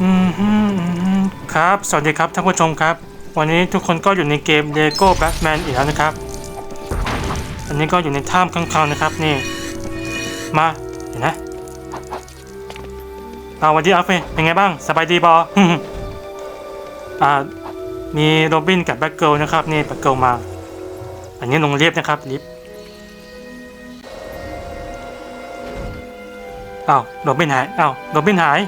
อืมฮึมอืมครับ สวัสดีครับท่านผู้ชมครับ วันนี้ทุกคนก็อยู่ในเกม Lego Batman อีกแล้วนะครับ อันนี้ก็อยู่ในถ้ำข้างคาวนะครับนี่ มาเห็นนะเอาวันที่อัฟเฟเป็นไงบ้าง สบายดีบอ อ่า มีโรบินกับแบ็คเกิลนะครับ นี่แบ็คเกิลมา อันนี้ลงเรียบนะครับลิฟต์อ้าวโรบินหายอ้าวโรบินหาย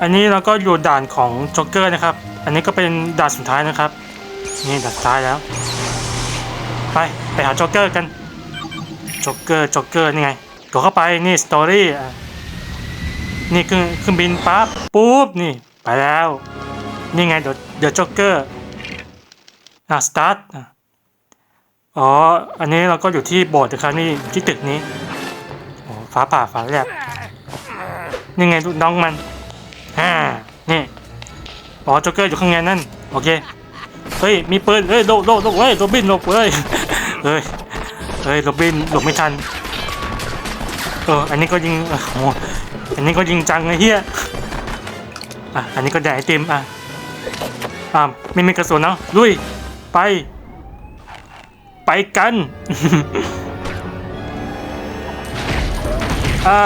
อันนี้เราก็อยู่ด่านของจ็อกเกอร์นะครับ อันนี้ก็เป็นด่านสุดท้ายนะครับ นี่ด่านสุดท้ายแล้ว ไปไปหาจ็อกเกอร์กันจ็อกเกอร์จ็อกเกอร์นี่ไงกดเข้าไปนี่สตอรี่นี่เครื่องเครื่องบินปั๊บปุ๊บนี่ไปแล้ว นี่ไงเดี๋ยวเดี๋ยวจ็อกเกอร์อะสตาร์ทอ๋ออันนี้เราก็อยู่ที่โบสถ์นะครับนี่ที่ตึกนี้โอ้ฟ้าผ่าฟ้าแลบนี่ไงลูกน้องมัน ฮ่านี่อ๋อจ็อกเกอร์อยู่ข้างในนั่น โอเค เฮ้ย มีปืน เฮ้ย โดดโดดโดดเฮ้ยโรบินหลบเฮ้ย เฮ้ย เฮ้ยโรบินหลบไม่ทัน เออ อันนี้ก็ยิงโอ้โหอันนี้ก็ยิงจังไอ้เหี้ย อะ อันนี้ก็ได้ไอติมอะ อ่าไม่มีกระสุนเนาะลุย ไป ไปกัน อ่า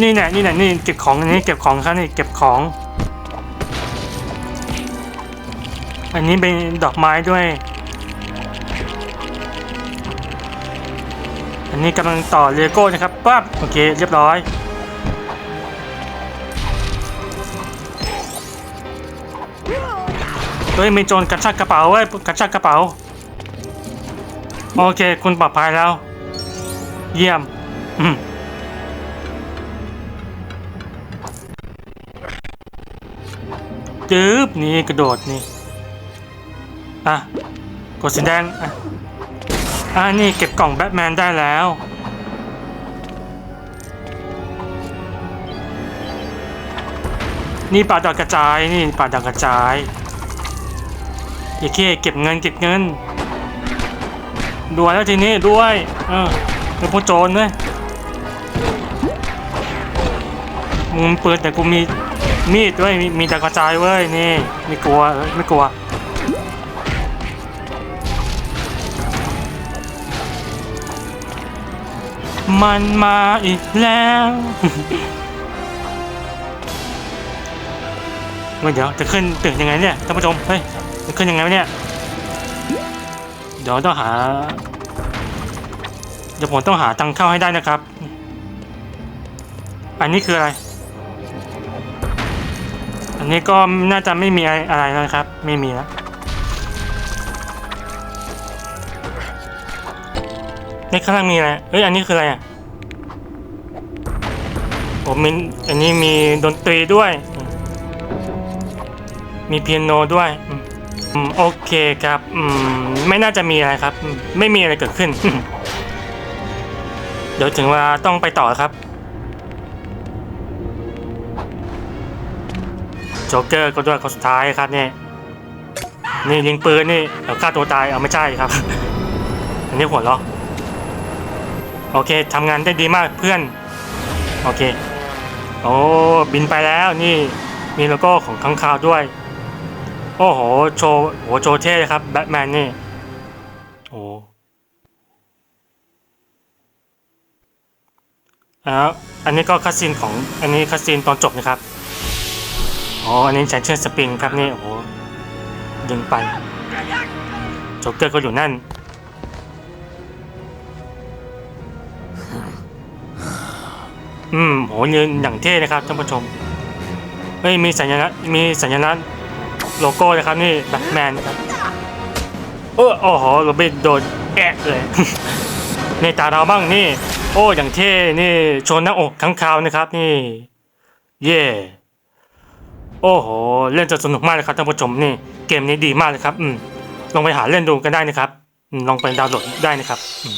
นี่แน่นี่แน่นี่เก็บของอันนี้เก็บของครับนี่เก็บของ อันนี้เป็นดอกไม้ด้วย อันนี้กำลังต่อเลโก้นะครับปั๊บโอเคเรียบร้อยเฮ้ยมีโจรกระชากกระเป๋าเว้ยกระชากกระเป๋า โอเค คุณปลอดภัยแล้ว เยี่ยม อืม จึ๊บนี่กระโดดนี่ อะ กดสีแดง อะ อะนี่เก็บกล่องแบทแมนได้แล้วนี่ป่าดอกกระจายนี่ป่าดอกกระจายโอเคเก็บเงินเก็บเงินด้วยแล้วทีนี้ด้วยเออเป็นผู้โจรเลยมึงปืนแต่กูมี มีดด้วยมีมีดอกกระจายเว้ยนี่ไม่กลัวไม่กลัวมันมาอีกแล้วเฮ้ยเดี๋ยวจะขึ้นตึกยังไงเนี่ยท่านผู้ชม เฮ้ย จะขึ้นยังไงวะเนี่ย เดี๋ยวต้องหา เดี๋ยวผมต้องหาทางเข้าให้ได้นะครับ อันนี้คืออะไร อันนี้ก็น่าจะไม่มีอะไรนะครับ ไม่มีแล้วในข้างล่างมีอะไรเอ้ยอันนี้คืออะไรอะผมมีอันนี้มีดนตรีด้วย มีเปียโนด้วยโอเคครับไม่น่าจะมีอะไรครับ ไม่มีอะไรเกิดขึ้น เดี๋ยวถึงเวลาต้องไปต่อครับ โจ๊กเกอร์ก็ด้วยคนสุดท้ายครับเนี่ยนี่ยิงปืนนี่เอาฆ่าตัวตายเอาไม่ใช่ครับ อันนี้หัวเราะโอเคทำงานได้ดีมากเพื่อน โอเค โอ้บินไปแล้วนี่มีโลโก้ของข้างคาวด้วย โอ้โหโชว์โหโชว์เท่เลยครับแบทแมนนี่โอ้แล้วอันนี้ก็คัสซีนของอันนี้คัสซีนตอนจบนะครับ อ๋ออันนี้ใช้เชือกสปริงครับนี่ โอ้โห ดึงไปโจ๊กเกอร์ก็อยู่นั่น อืมโหยืนอย่างเท่นะครับท่านผู้ชม เฮ้ย มีสัญลักษณ์มีสัญลักษณ์โลโก้นะครับนี่แบทแมนครับเออโอ้โหโรบินโดนแอะเลย ในตาเราบ้างนี่ โอ้ อย่างเท่ นี่ชว์หน้าอกข้างคาวนะครับ นี่ เย่ โอ้โห เล่นจะสนุกมากเลยครับท่านผู้ชมนี่เกมนี้ดีมากเลยครับ อืมลองไปหาเล่นดูกันได้นะครับอลองไปดาวน์โหลดได้นะครับอืม